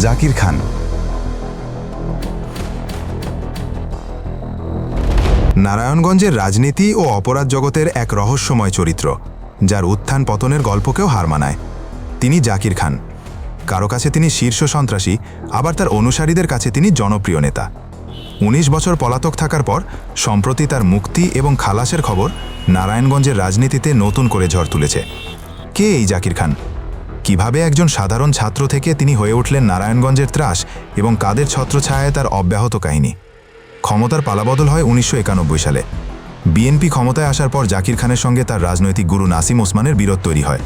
জাকির খান। নারায়ণগঞ্জের রাজনীতি ও অপরাধ জগতের এক রহস্যময় চরিত্র, যার উত্থান পতনের গল্পকেও হার মানায়। তিনি জাকির খান। কারও কাছে তিনি শীর্ষ সন্ত্রাসী, আবার তার অনুসারীদের কাছে তিনি জনপ্রিয় নেতা। ১৯ বছর পলাতক থাকার পর, সম্প্রতি তার মুক্তি এবং খালাসের খবর নারায়ণগঞ্জের রাজনীতিতে নতুন করে ঝড় তুলেছে। কে এই জাকির খান? কীভাবে একজন সাধারণ ছাত্র থেকে তিনি হয়ে উঠলেন নারায়ণগঞ্জের ত্রাস এবং কাদের ছত্রছায়ায় তার অব্যাহত কাহিনী? ক্ষমতার পালাবদল হয় উনিশশো একানব্বই সালে। বিএনপি ক্ষমতায় আসার পর জাকির খানের সঙ্গে তার রাজনৈতিক গুরু নাসিম ওসমানের বিরোধ তৈরি হয়।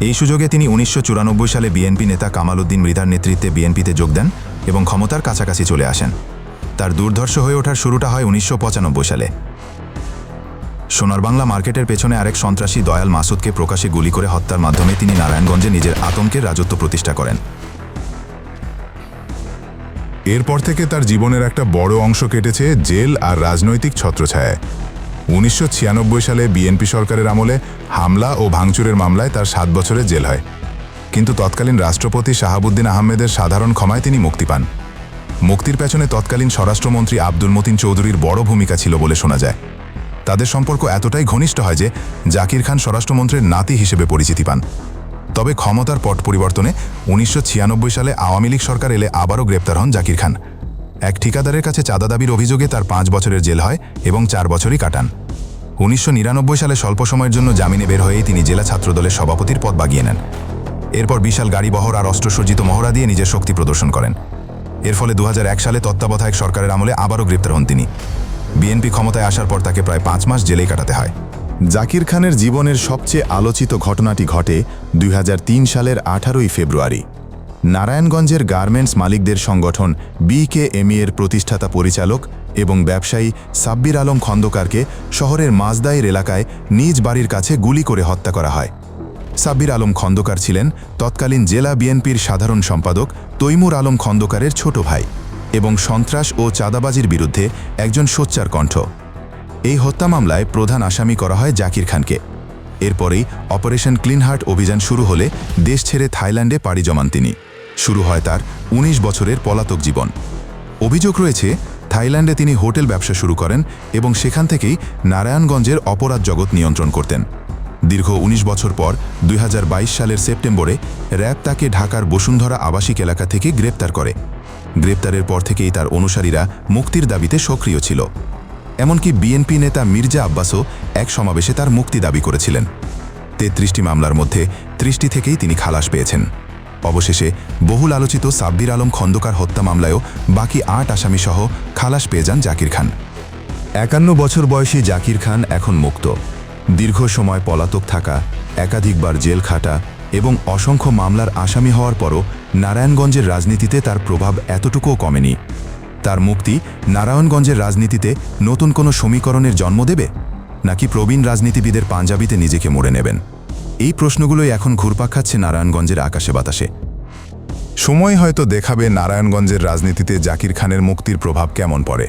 এই সুযোগে তিনি উনিশশো চুরানব্বই সালে বিএনপি নেতা কামাল উদ্দিন মৃধার নেতৃত্বে বিএনপিতে যোগ দেন এবং ক্ষমতার কাছাকাছি চলে আসেন। তার দুর্ধর্ষ হয়ে ওঠার শুরুটা হয় উনিশশো পঁচানব্বই সালে। সোনার বাংলা মার্কেটের পেছনে আরেক সন্ত্রাসী দয়াল মাসুদকে প্রকাশ্যে গুলি করে হত্যার মাধ্যমে তিনি নারায়ণগঞ্জে নিজের আতঙ্কের রাজত্ব প্রতিষ্ঠা করেন। এরপর থেকে তার জীবনের একটা বড় অংশ কেটেছে জেল আর রাজনৈতিক ছত্রছায়ায়। উনিশশো ছিয়ানব্বই সালে বিএনপি সরকারের আমলে হামলা ও ভাঙচুরের মামলায় তার সাত বছরের জেল হয়। কিন্তু তৎকালীন রাষ্ট্রপতি শাহাবুদ্দিন আহমেদের সাধারণ ক্ষমায় তিনি মুক্তি পান। মুক্তির পেছনে তৎকালীন স্বরাষ্ট্রমন্ত্রী আব্দুল মতিন চৌধুরীর বড় ভূমিকা ছিল বলে শোনা যায়। তাদের সম্পর্ক এতটাই ঘনিষ্ঠ হয় যে জাকির খান স্বরাষ্ট্রমন্ত্রীর নাতি হিসেবে পরিচিতি পান। তবে ক্ষমতার পট পরিবর্তনে উনিশশো ছিয়ানব্বই সালে আওয়ামী লীগ সরকার এলে আবারও গ্রেপ্তার হন জাকির খান। এক ঠিকাদারের কাছে চাঁদা দাবির অভিযোগে তার পাঁচ বছরের জেল হয় এবং চার বছরই কাটান। উনিশশো নিরানব্বই সালে স্বল্প সময়ের জন্য জামিনে বের হয়েই তিনি জেলা ছাত্রদলের সভাপতির পদ বাগিয়ে নেন। এরপর বিশাল গাড়ি বহর আর অস্ত্রসজ্জিত মহড়া দিয়ে নিজের শক্তি প্রদর্শন করেন। এর ফলে দু হাজার এক সালে তত্ত্বাবধায়ক সরকারের আমলে আবারও গ্রেপ্তার হন তিনি। বিএনপি ক্ষমতায় আসার পর তাকে প্রায় পাঁচ মাস জেলেই কাটাতে হয়। জাকির খানের জীবনের সবচেয়ে আলোচিত ঘটনাটি ঘটে দুই হাজার তিন সালের আঠারোই ফেব্রুয়ারি। নারায়ণগঞ্জের গার্মেন্টস মালিকদের সংগঠন বিকেএমই এর প্রতিষ্ঠাতা পরিচালক এবং ব্যবসায়ী সাব্বির আলম খন্দকারকে শহরের মাজদাইর এলাকায় নিজ বাড়ির কাছে গুলি করে হত্যা করা হয়। সাব্বির আলম খন্দকার ছিলেন তৎকালীন জেলা বিএনপির সাধারণ সম্পাদক তৈমুর আলম খন্দকারের ছোট ভাই। এবং সন্ত্রাস ও চাঁদাবাজির বিরুদ্ধে একজন সোচ্চার কণ্ঠ। এই হত্যা মামলায় প্রধান আসামি করা হয় জাকির খানকে। এরপরেই অপারেশন ক্লিনহার্ট অভিযান শুরু হলে দেশ ছেড়ে থাইল্যান্ডে পাড়ি জমান তিনি। শুরু হয় তার ১৯ বছরের পলাতক জীবন। অভিযোগ রয়েছে, থাইল্যান্ডে তিনি হোটেল ব্যবসা শুরু করেন এবং সেখান থেকেই নারায়ণগঞ্জের অপরাধ জগৎ নিয়ন্ত্রণ করতেন। দীর্ঘ ১৯ বছর পর দুই হাজার বাইশ সালের সেপ্টেম্বরে র্যাব তাকে ঢাকার বসুন্ধরা আবাসিক এলাকা থেকে গ্রেপ্তার করে। গ্রেপ্তারের পর থেকেই তার অনুসারীরা মুক্তির দাবিতে সক্রিয় ছিল। এমনকি বিএনপি নেতা মির্জা আব্বাসও এক সমাবেশে তার মুক্তি দাবি করেছিলেন। তেত্রিশটি মামলার মধ্যে ত্রিশটি থেকেই তিনি খালাস পেয়েছেন। অবশেষে বহুল আলোচিত সাব্বির আলম খন্দকার হত্যা মামলায়ও বাকি আট আসামিসহ খালাস পেয়ে যান জাকির খান। একান্ন বছর বয়সী জাকির খান এখন মুক্ত। দীর্ঘ সময় পলাতক থাকা, একাধিকবার জেল খাটা এবং অসংখ্য মামলার আসামি হওয়ার পরও নারায়ণগঞ্জের রাজনীতিতে তার প্রভাব এতটুকুও কমেনি। তার মুক্তি নারায়ণগঞ্জের রাজনীতিতে নতুন কোনো সমীকরণের জন্ম দেবে? নাকি প্রবীণ রাজনীতিবিদের পাঞ্জাবিতে নিজেকে মোড়ে নেবেন? এই প্রশ্নগুলোই এখন ঘুরপাক খাচ্ছে নারায়ণগঞ্জের আকাশে বাতাসে। সময় হয়তো দেখাবে নারায়ণগঞ্জের রাজনীতিতে জাকির খানের মুক্তির প্রভাব কেমন পড়ে।